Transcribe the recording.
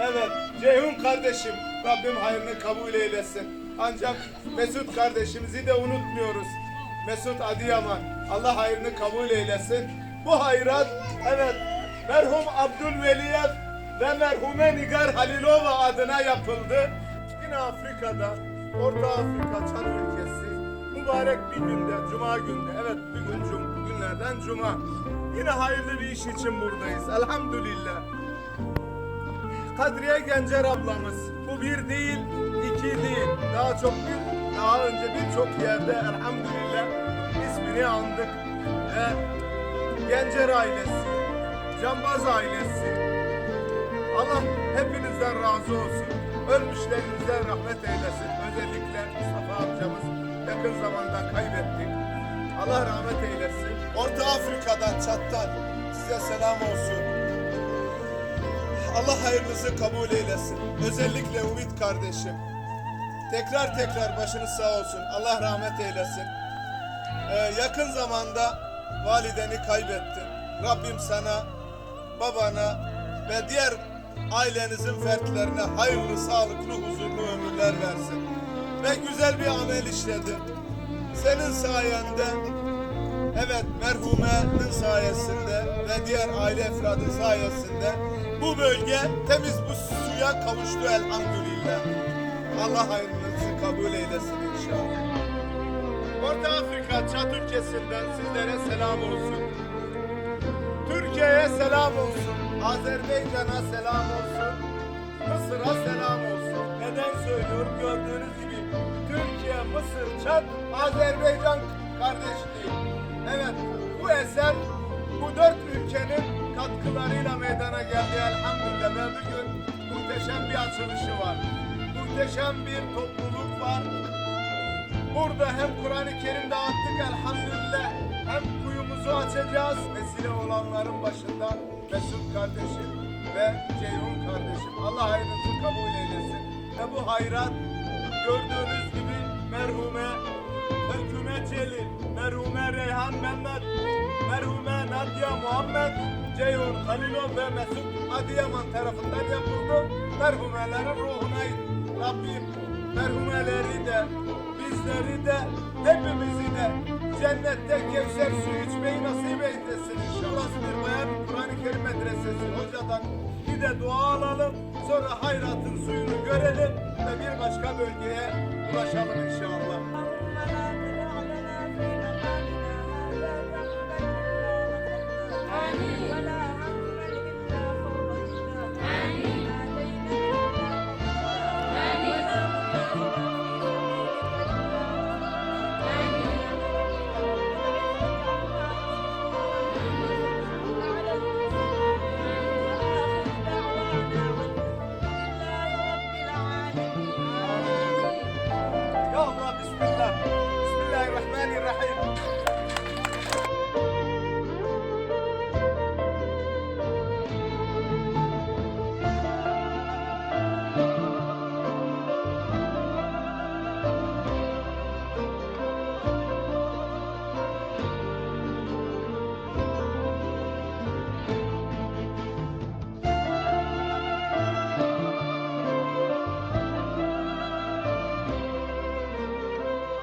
Evet, Ceyhun kardeşim, Rabbim hayrını kabul eylesin. Ancak Mesut kardeşimizi de unutmuyoruz. Mesut Adıyaman, Allah hayrını kabul eylesin. Bu hayrat, evet, merhum Abdülveliye ve merhume Nigar Halilova adına yapıldı. Yine Afrika'da, Orta Afrika, Çad ülkesi, mübarek bir günde, Cuma günde, evet bir gün günlerden Cuma. Yine hayırlı bir iş için buradayız. Elhamdülillah. Kadriye Gencer ablamız. Bu bir değil, iki değil. Daha çok bir, daha önce birçok yerde elhamdülillah ismini andık. Ve Gencer ailesi, Cambaz ailesi. Allah hepinizden razı olsun. Ölmüşlerinize rahmet eylesin. Özellikle Mustafa amcamız yakın zamanda kaybettik. Allah rahmet eylesin. Orta Afrika'dan, Çat'tan size selam olsun. Allah hayırınızı kabul eylesin. Özellikle Ümit kardeşim. Tekrar tekrar başınız sağ olsun. Allah rahmet eylesin. Ee, yakın zamanda valideni kaybettin. Rabbim sana, babana ve diğer ailenizin fertlerine hayırlı, sağlıklı, huzurlu ömürler versin. Ve güzel bir amel işledin. Senin sayende Evet merhumenin sayesinde ve diğer aile efradın sayesinde bu bölge temiz bu suya kavuştu elhamdülillah. Allah hayrınızı kabul eylesin inşallah. Orta Afrika Çat ülkesinden sizlere selam olsun. Türkiye'ye selam olsun. Azerbaycan'a selam olsun. Mısır'a selam olsun. Neden söylüyorum? Gördüğünüz gibi Türkiye, Mısır, Çat, Azerbaycan kardeşliği. Evet, bu eser bu dört ülkenin katkılarıyla meydana geldi elhamdülillah. Ve bugün muhteşem bir açılışı var. Muhteşem bir topluluk var. Burada hem Kur'an-ı Kerim dağıttık elhamdülillah hem kuyumuzu açacağız. Vesile olanların başında Mesut kardeşim ve Ceyhun kardeşim. Allah hayrınızı kabul eylesin. Ve bu hayrat gördüğünüz gibi merhume Reyhan Mehmet, merhume Nadia Muhammed, Ceyhun Halilov ve Mesut Adıyaman tarafından yapıldı. Merhumelerin ruhuna Rabbim merhumeleri de bizleri de hepimizi de cennette Kevser suyu içmeyi nasip eylesin. İnşallah bir bayan Kur'an-ı Kerim medresesi hocadan bir de dua alalım. Sonra hayratın suyunu görelim ve bir başka bölgeye ulaşalım inşallah.